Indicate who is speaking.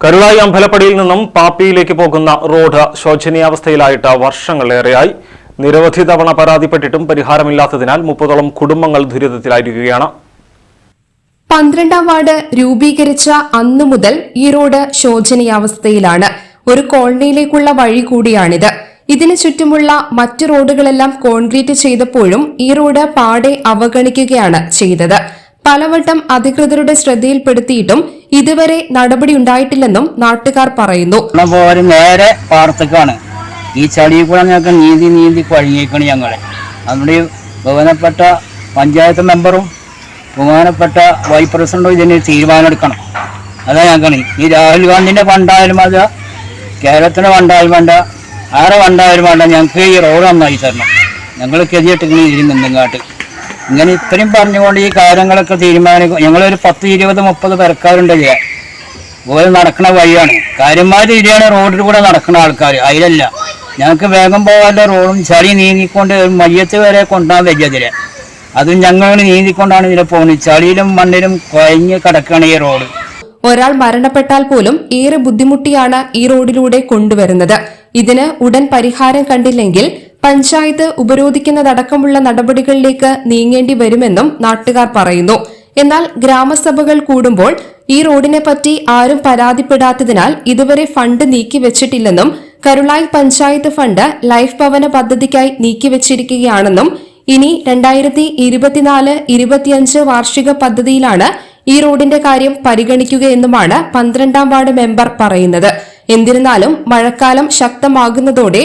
Speaker 1: Karulai അമ്പലപ്പടിയിൽ നിന്നും പാപ്പിയിലേക്ക് പോകുന്ന റോഡ് ശോചനീയാവസ്ഥയിലായിട്ട് വർഷങ്ങളേറെയായി. നിരവധി തവണ പരാതിപ്പെട്ടിട്ടും പരിഹാരമില്ലാത്തതിനാൽ മുപ്പതോളം കുടുംബങ്ങൾ ദുരിതത്തിലായിരിക്കുകയാണ്.
Speaker 2: പന്ത്രണ്ടാം വാർഡ് രൂപീകരിച്ച അന്നു മുതൽ ഈ റോഡ് ശോചനീയാവസ്ഥയിലാണ്. ഒരു കോളനിയിലേക്കുള്ള വഴി കൂടിയാണിത്. ഇതിനു ചുറ്റുമുള്ള മറ്റു റോഡുകളെല്ലാം കോൺക്രീറ്റ് ചെയ്തപ്പോഴും ഈ റോഡ് പാടെ അവഗണിക്കുകയാണ് ചെയ്തത്. പലവട്ടം അധികൃതരുടെ ശ്രദ്ധയിൽപ്പെടുത്തിയിട്ടും ഇതുവരെ നടപടി ഉണ്ടായിട്ടില്ലെന്നും നാട്ടുകാർ പറയുന്നു.
Speaker 3: നേരെ പാടത്തേക്കാണ് ഈ ചളി കൂടെ ഞങ്ങൾക്ക് നീന്തി നീന്തി കഴിഞ്ഞേക്കണ് ഞങ്ങളെ. നമ്മുടെ ബഹുമാനപ്പെട്ട പഞ്ചായത്ത് മെമ്പറും ബഹുമാനപ്പെട്ട വൈസ് പ്രസിഡന്റും ഇതിന് തീരുമാനം എടുക്കണം അതാ ഞങ്ങൾക്ക് ഈ രാഹുൽ ഗാന്ധിന്റെ ഫണ്ടായാലും അത് കേരളത്തിന്റെ ഫണ്ടായാലും വേണ്ട ആരെ ഫണ്ടായാലും വേണ്ട ഞങ്ങൾക്ക് ഈ റോഡ് നന്നായി തരണം. ഞങ്ങൾ കെതിയിട്ടിങ്ങനെ ഇതിൽ ഇങ്ങനെ ഇത്രയും പറഞ്ഞുകൊണ്ട് ഈ കാര്യങ്ങളൊക്കെ തീരുമാനിക്കും. ഞങ്ങളൊരു പത്ത് ഇരുപത് മുപ്പത് പേർക്കാരുണ്ടല്ലേ ഓരോ നടക്കണ വഴിയാണ്. കാര്യന്മാർ ഇരിയാണ് റോഡിൽ കൂടെ നടക്കുന്ന ആൾക്കാർ അതിലല്ല. ഞങ്ങൾക്ക് വേഗം പോകാതെ റോഡും ചളി നീങ്ങിക്കൊണ്ട് മയ്യത്ത് വരെ കൊണ്ടാൻ വയ്യതിൽ അതും ഞങ്ങൾ നീന്തിക്കൊണ്ടാണ് ഇതിലെ പോകുന്നത്. ചളിയിലും മണ്ണിലും കുഴഞ്ഞ് കിടക്കുകയാണ് ഈ റോഡ്.
Speaker 2: ഒരാൾ മരണപ്പെട്ടാൽ പോലും ഏറെ ബുദ്ധിമുട്ടിയാണ് ഈ റോഡിലൂടെ കൊണ്ടുവരുന്നത്. ഇതിന് ഉടൻ പരിഹാരം കണ്ടില്ലെങ്കിൽ പഞ്ചായത്ത് ഉപരോധിക്കുന്നതടക്കമുള്ള നടപടികളിലേക്ക് നീങ്ങേണ്ടി വരുമെന്നും നാട്ടുകാർ പറയുന്നു. എന്നാൽ ഗ്രാമസഭകൾ കൂടുമ്പോൾ ഈ റോഡിനെ പറ്റി ആരും പരാതിപ്പെടാത്തതിനാൽ ഇതുവരെ ഫണ്ട് നീക്കിവച്ചിട്ടില്ലെന്നും കരുളായി പഞ്ചായത്ത് ഫണ്ട് ലൈഫ് ഭവന പദ്ധതിക്കായി നീക്കിവച്ചിരിക്കുകയാണെന്നും ഇനി രണ്ടായിരത്തി ഇരുപത്തിനാല് ഇരുപത്തിയഞ്ച് വാർഷിക പദ്ധതിയിലാണ് ഈ റോഡിന്റെ കാര്യം പരിഗണിക്കുകയെന്നുമാണ് പന്ത്രണ്ടാം വാർഡ് മെമ്പർ പറയുന്നത്. എന്നിരുന്നാലും മഴക്കാലം ശക്തമാകുന്നതോടെ